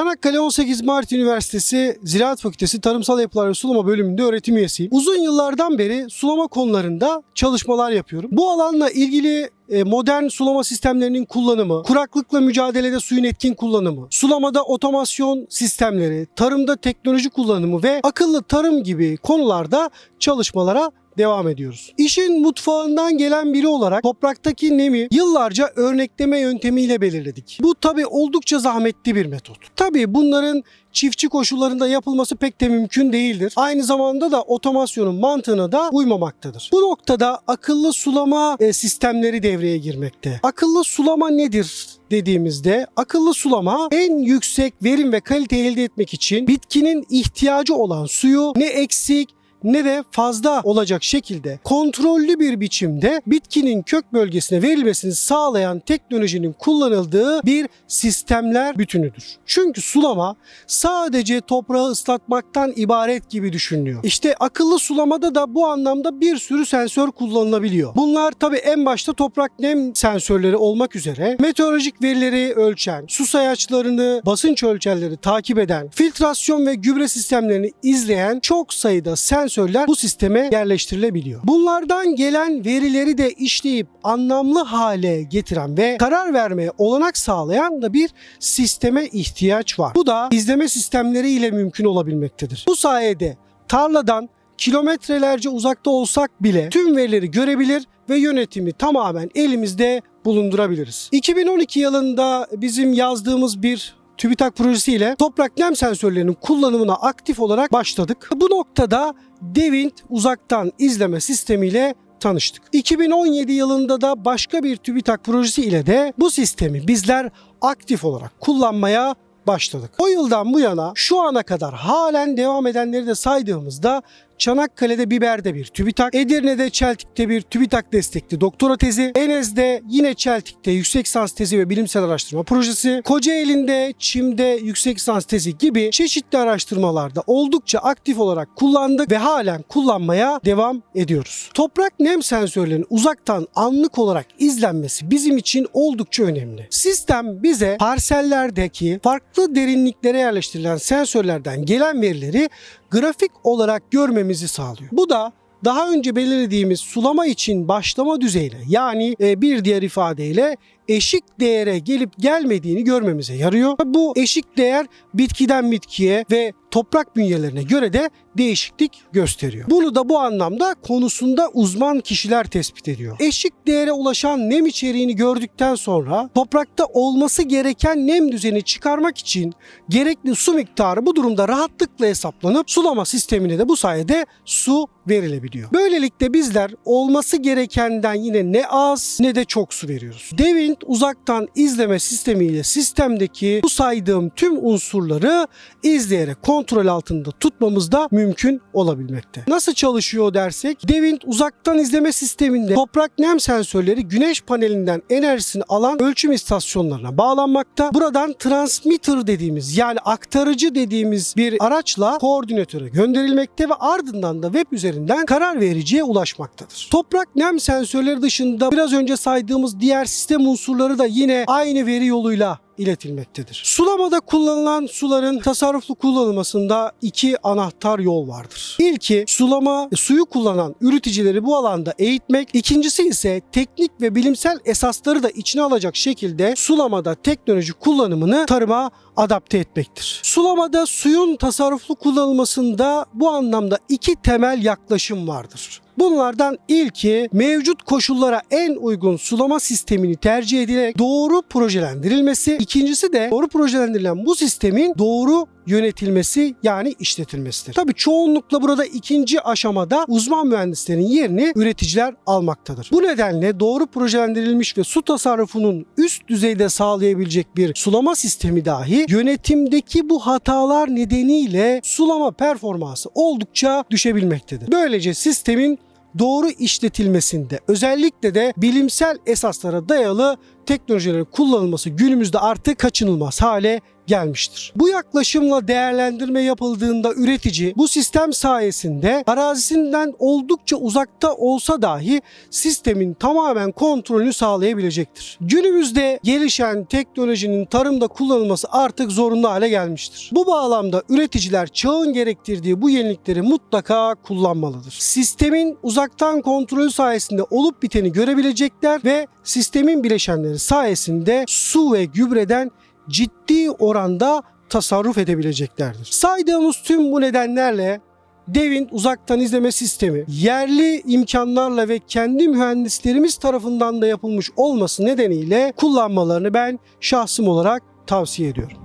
Çanakkale 18 Mart Üniversitesi Ziraat Fakültesi Tarımsal Yapılar ve Sulama bölümünde öğretim üyesiyim. Uzun yıllardan beri sulama konularında çalışmalar yapıyorum. Bu alanla ilgili e, modern sulama sistemlerinin kullanımı, kuraklıkla mücadelede suyun etkin kullanımı, sulamada otomasyon sistemleri, tarımda teknoloji kullanımı ve akıllı tarım gibi konularda çalışmalara devam ediyoruz. İşin mutfağından gelen biri olarak topraktaki nemi yıllarca örnekleme yöntemiyle belirledik. Bu tabi oldukça zahmetli bir metot. Tabi bunların çiftçi koşullarında yapılması pek de mümkün değildir. Aynı zamanda da otomasyonun mantığına da uymamaktadır. Bu noktada akıllı sulama e, sistemleri devreye girmekte. Akıllı sulama nedir dediğimizde akıllı sulama en yüksek verim ve kalite elde etmek için bitkinin ihtiyacı olan suyu ne eksik ne de fazla olacak şekilde kontrollü bir biçimde bitkinin kök bölgesine verilmesini sağlayan teknolojinin kullanıldığı bir sistemler bütünüdür. Çünkü sulama sadece toprağı ıslatmaktan ibaret gibi düşünülüyor. İşte akıllı sulamada da bu anlamda bir sürü sensör kullanılabiliyor. Bunlar tabi en başta toprak nem sensörleri olmak üzere meteorolojik verileri ölçen, su sayaçlarını, basınç ölçerleri takip eden, filtrasyon ve gübre sistemlerini izleyen çok sayıda sensörler bu sisteme yerleştirilebiliyor. Bunlardan gelen verileri de işleyip anlamlı hale getiren ve karar vermeye olanak sağlayan da bir sisteme ihtiyaç var. Bu da izleme sistemleri ile mümkün olabilmektedir. Bu sayede tarladan kilometrelerce uzakta olsak bile tüm verileri görebilir ve yönetimi tamamen elimizde bulundurabiliriz. 2012 yılında bizim yazdığımız bir TÜBİTAK projesiyle toprak nem sensörlerinin kullanımına aktif olarak başladık. Bu noktada Devint uzaktan izleme sistemiyle tanıştık. 2017 yılında da başka bir TÜBİTAK projesi ile de bu sistemi bizler aktif olarak kullanmaya başladık. O yıldan bu yana şu ana kadar halen devam edenleri de saydığımızda Çanakkale'de Biber'de bir TÜBİTAK, Edirne'de Çeltik'te bir TÜBİTAK destekli doktora tezi, Enez'de yine Çeltik'te yüksek lisans tezi ve bilimsel araştırma projesi, Kocaeli'nde Çim'de yüksek lisans tezi gibi çeşitli araştırmalarda oldukça aktif olarak kullandık ve halen kullanmaya devam ediyoruz. Toprak nem sensörlerinin uzaktan anlık olarak izlenmesi bizim için oldukça önemli. Sistem bize parsellerdeki farklı derinliklere yerleştirilen sensörlerden gelen verileri grafik olarak görmemizi sağlıyor. Bu da daha önce belirlediğimiz sulama için başlama düzeyine yani e, bir diğer ifadeyle eşik değere gelip gelmediğini görmemize yarıyor. Bu eşik değer bitkiden bitkiye ve toprak bünyelerine göre de değişiklik gösteriyor. Bunu da bu anlamda konusunda uzman kişiler tespit ediyor. Eşik değere ulaşan nem içeriğini gördükten sonra toprakta olması gereken nem düzeni çıkarmak için gerekli su miktarı bu durumda rahatlıkla hesaplanıp sulama sistemine de bu sayede su verilebiliyor. Böylelikle bizler olması gerekenden yine ne az ne de çok su veriyoruz. Devint uzaktan izleme sistemiyle sistemdeki bu saydığım tüm unsurları izleyerek kontrol altında tutmamız da mümkün olabilmekte. Nasıl çalışıyor dersek Devint uzaktan izleme sisteminde toprak nem sensörleri güneş panelinden enerjisini alan ölçüm istasyonlarına bağlanmakta. Buradan transmitter dediğimiz yani aktarıcı dediğimiz bir araçla koordinatöre gönderilmekte ve ardından da web üzerinden karar vericiye ulaşmaktadır. Toprak nem sensörleri dışında biraz önce saydığımız diğer sistem unsurları da yine aynı veri yoluyla iletilmektedir. Sulamada kullanılan suların tasarruflu kullanılmasında iki anahtar yol vardır. İlki sulama suyu kullanan üreticileri bu alanda eğitmek, ikincisi ise teknik ve bilimsel esasları da içine alacak şekilde sulamada teknoloji kullanımını tarıma adapte etmektir. Sulamada suyun tasarruflu kullanılmasında bu anlamda iki temel yaklaşım vardır. Bunlardan ilki mevcut koşullara en uygun sulama sistemini tercih edilerek doğru projelendirilmesi. İkincisi de doğru projelendirilen bu sistemin doğru yönetilmesi yani işletilmesidir. Tabii çoğunlukla burada ikinci aşamada uzman mühendislerin yerini üreticiler almaktadır. Bu nedenle doğru projelendirilmiş ve su tasarrufunun üst düzeyde sağlayabilecek bir sulama sistemi dahi yönetimdeki bu hatalar nedeniyle sulama performansı oldukça düşebilmektedir. Böylece sistemin doğru işletilmesinde özellikle de bilimsel esaslara dayalı teknolojilerin kullanılması günümüzde artık kaçınılmaz hale gelmiştir. Bu yaklaşımla değerlendirme yapıldığında üretici bu sistem sayesinde arazisinden oldukça uzakta olsa dahi sistemin tamamen kontrolünü sağlayabilecektir. Günümüzde gelişen teknolojinin tarımda kullanılması artık zorunlu hale gelmiştir. Bu bağlamda üreticiler çağın gerektirdiği bu yenilikleri mutlaka kullanmalıdır. Sistemin uzaktan kontrolü sayesinde olup biteni görebilecekler ve sistemin bileşenleri sayesinde su ve gübreden ciddi oranda tasarruf edebileceklerdir. Saydığımız tüm bu nedenlerle Devin uzaktan izleme sistemi yerli imkanlarla ve kendi mühendislerimiz tarafından da yapılmış olması nedeniyle kullanmalarını ben şahsım olarak tavsiye ediyorum.